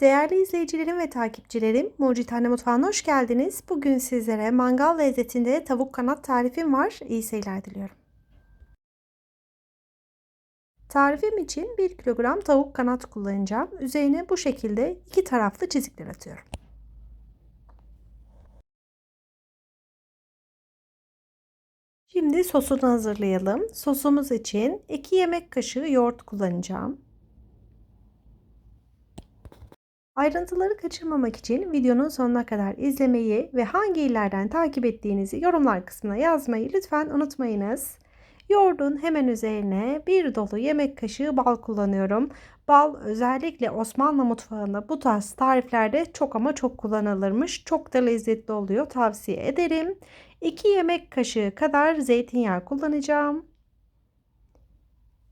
Değerli izleyicilerim ve takipçilerim, Mucit Anne Mutfağı'na hoş geldiniz. Bugün sizlere mangal lezzetinde tavuk kanat tarifim var. İyi seyirler diliyorum. Tarifim için 1 kilogram tavuk kanat kullanacağım. Üzerine bu şekilde iki taraflı çizikler atıyorum. Şimdi sosunu hazırlayalım. Sosumuz için 2 yemek kaşığı yoğurt kullanacağım. Ayrıntıları kaçırmamak için videonun sonuna kadar izlemeyi ve hangi illerden takip ettiğinizi yorumlar kısmına yazmayı lütfen unutmayınız. Yoğurdun hemen üzerine bir dolu yemek kaşığı bal kullanıyorum. Bal özellikle Osmanlı mutfağında bu tarz tariflerde çok ama çok kullanılırmış. Çok da lezzetli oluyor. Tavsiye ederim. 2 yemek kaşığı kadar zeytinyağı kullanacağım.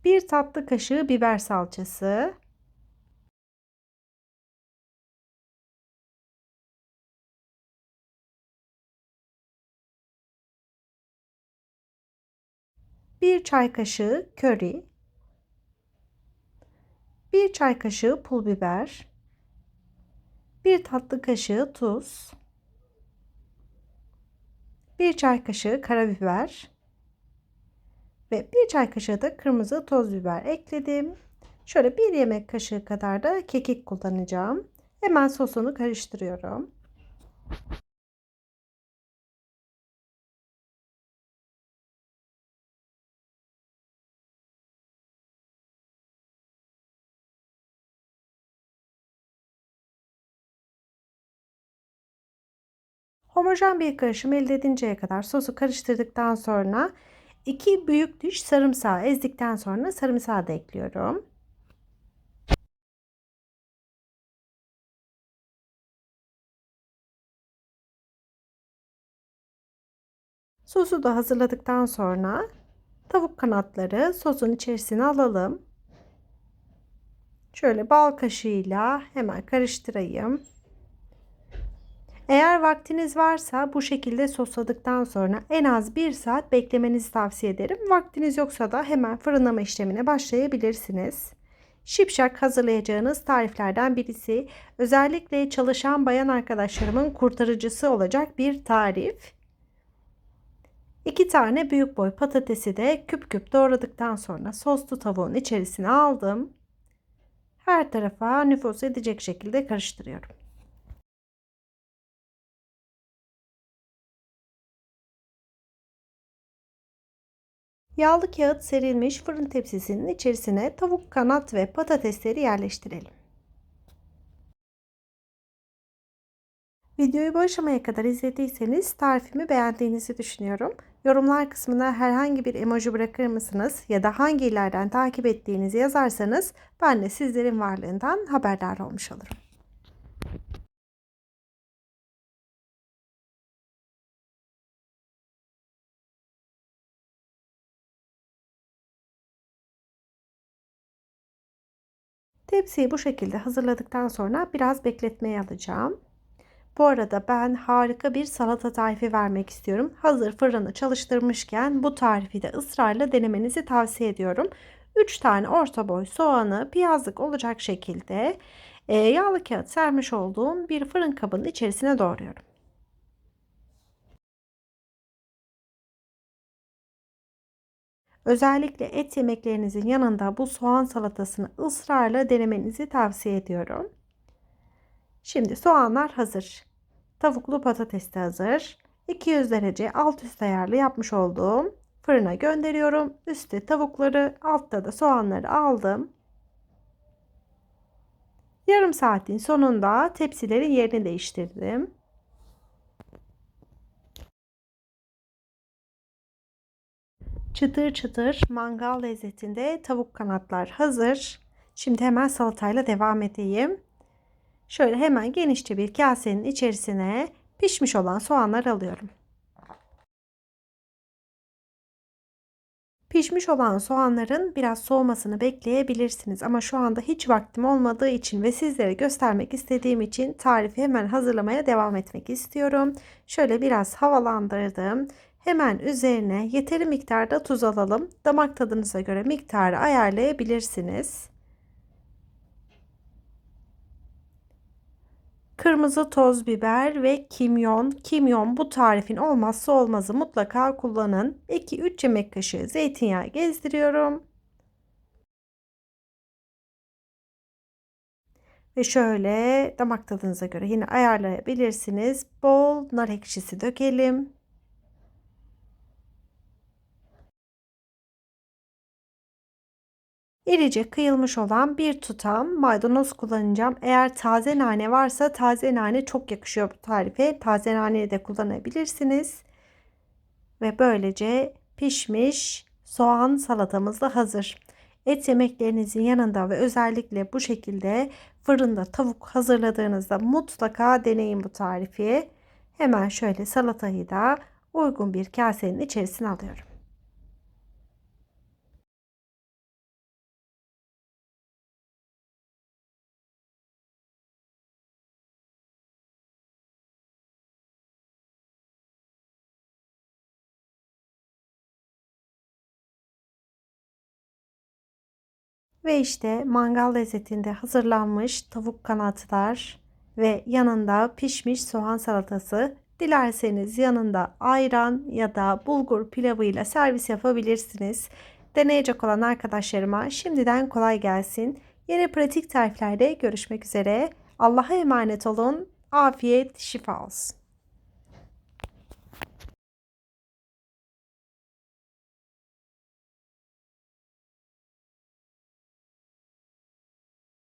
1 tatlı kaşığı biber salçası. Bir çay kaşığı köri. Bir çay kaşığı pul biber. Bir tatlı kaşığı tuz. Bir çay kaşığı karabiber ve bir çay kaşığı da kırmızı toz biber ekledim. Şöyle bir yemek kaşığı kadar da kekik kullanacağım. Hemen sosunu karıştırıyorum. Homojen bir karışım elde edinceye kadar sosu karıştırdıktan sonra 2 büyük diş sarımsağı ezdikten sonra sarımsağı da ekliyorum. Sosu da hazırladıktan sonra tavuk kanatları sosun içerisine alalım. Şöyle bal kaşığıyla hemen karıştırayım. Eğer vaktiniz varsa bu şekilde sosladıktan sonra en az 1 saat beklemenizi tavsiye ederim. Vaktiniz yoksa da hemen fırınlama işlemine başlayabilirsiniz. Şipşak hazırlayacağınız tariflerden birisi. Özellikle çalışan bayan arkadaşlarımın kurtarıcısı olacak bir tarif. 2 tane büyük boy patatesi de küp küp doğradıktan sonra soslu tavuğun içerisine aldım. Her tarafa nüfuz edecek şekilde karıştırıyorum. Yağlı kağıt serilmiş fırın tepsisinin içerisine tavuk kanat ve patatesleri yerleştirelim. Videoyu bu aşamaya kadar izlediyseniz tarifimi beğendiğinizi düşünüyorum. Yorumlar kısmına herhangi bir emoji bırakır mısınız ya da hangi illerden takip ettiğinizi yazarsanız ben de sizlerin varlığından haberdar olmuş olurum. Tepsiyi bu şekilde hazırladıktan sonra biraz bekletmeye alacağım. Bu arada ben harika bir salata tarifi vermek istiyorum. Hazır fırını çalıştırmışken bu tarifi de ısrarla denemenizi tavsiye ediyorum. 3 tane orta boy soğanı piyazlık olacak şekilde e, yağlı kağıt sermiş olduğum bir fırın kabının içerisine doğruyorum. Özellikle et yemeklerinizin yanında bu soğan salatasını ısrarla denemenizi tavsiye ediyorum. Şimdi soğanlar hazır. Tavuklu patates de hazır. 200 derece alt üst ayarlı yapmış olduğum fırına gönderiyorum. Üstte tavukları, altta da soğanları aldım. Yarım saatin sonunda tepsilerin yerini değiştirdim. Çıtır çıtır mangal lezzetinde tavuk kanatlar hazır. Şimdi hemen salatayla devam edeyim. Şöyle hemen genişçe bir kasenin içerisine pişmiş olan soğanlar alıyorum. Pişmiş olan soğanların biraz soğumasını bekleyebilirsiniz ama şu anda hiç vaktim olmadığı için ve sizlere göstermek istediğim için tarifi hemen hazırlamaya devam etmek istiyorum. Şöyle biraz havalandırdım. Hemen üzerine yeteri miktarda tuz alalım. Damak tadınıza göre miktarı ayarlayabilirsiniz. kırmızı toz biber ve kimyon. Kimyon bu tarifin olmazsa olmazı mutlaka kullanın. 2-3 yemek kaşığı zeytinyağı gezdiriyorum. Ve şöyle damak tadınıza göre yine ayarlayabilirsiniz. Bol nar ekşisi dökelim. İrice kıyılmış olan bir tutam maydanoz kullanacağım. Eğer taze nane varsa taze nane çok yakışıyor bu tarife. Taze nane de kullanabilirsiniz. Ve böylece pişmiş soğan salatamız da hazır. Et yemeklerinizin yanında ve özellikle bu şekilde fırında tavuk hazırladığınızda mutlaka deneyin bu tarifi. Hemen şöyle salatayı da uygun bir kasenin içerisine alıyorum. Ve işte mangal lezzetinde hazırlanmış tavuk kanatlar ve yanında pişmiş soğan salatası. Dilerseniz yanında ayran ya da bulgur pilavıyla servis yapabilirsiniz. Deneyecek olan arkadaşlarıma şimdiden kolay gelsin. Yeni pratik tariflerde görüşmek üzere. Allah'a emanet olun. Afiyet, şifa olsun.